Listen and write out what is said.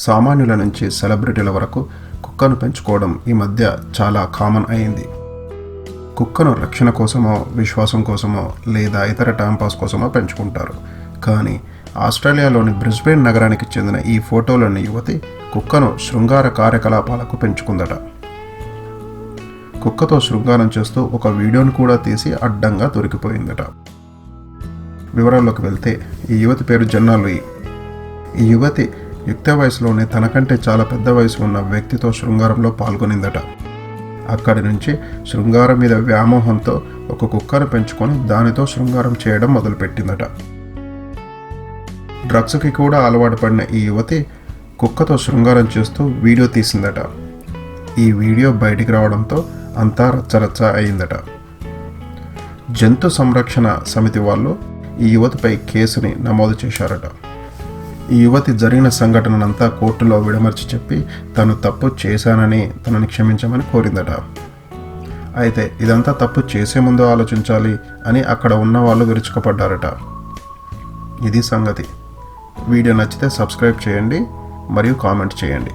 సామాన్యుల నుంచి సెలబ్రిటీల వరకు కుక్కను పెంచుకోవడం ఈ మధ్య చాలా కామన్ అయింది. కుక్కను రక్షణ కోసమో విశ్వాసం కోసమో లేదా ఇతర టైంపాస్ కోసమో పెంచుకుంటారు. కానీ ఆస్ట్రేలియాలోని బ్రిస్బెయిన్ నగరానికి చెందిన ఈ ఫోటోలోని యువతి కుక్కను శృంగార కార్యకలాపాలకు పెంచుకుందట. కుక్కతో శృంగారం చేస్తూ ఒక వీడియోను కూడా తీసి అడ్డంగా దొరికిపోయిందట. వివరాల్లోకి వెళ్తే ఈ యువతి పేరు జన్నా లూయి. ఈ యువతి యుక్త వయసులోనే తనకంటే చాలా పెద్ద వయసు ఉన్న వ్యక్తితో శృంగారంలో పాల్గొనిందట. అక్కడి నుంచి శృంగారం మీద వ్యామోహంతో ఒక కుక్కను పెంచుకొని దానితో శృంగారం చేయడం మొదలుపెట్టిందట. డ్రగ్స్కి కూడా అలవాటు పడిన ఈ యువతి కుక్కతో శృంగారం చేస్తూ వీడియో తీసిందట. ఈ వీడియో బయటికి రావడంతో అంతా రచ్చరచ్చ అయిందట. జంతు సంరక్షణ సమితి వాళ్ళు ఈ యువతిపై కేసుని నమోదు చేశారట. ఈ యువతి జరిగిన సంఘటననంతా కోర్టులో విడమర్చి చెప్పి తను తప్పు చేశానని తనని క్షమించమని కోరిందట. అయితే ఇదంతా తప్పు చేసే ముందు ఆలోచించాలి అని అక్కడ ఉన్న వాళ్ళు విరుచుకుపడ్డారట. ఇది సంగతి. వీడియో నచ్చితే సబ్స్క్రైబ్ చేయండి మరియు కామెంట్ చేయండి.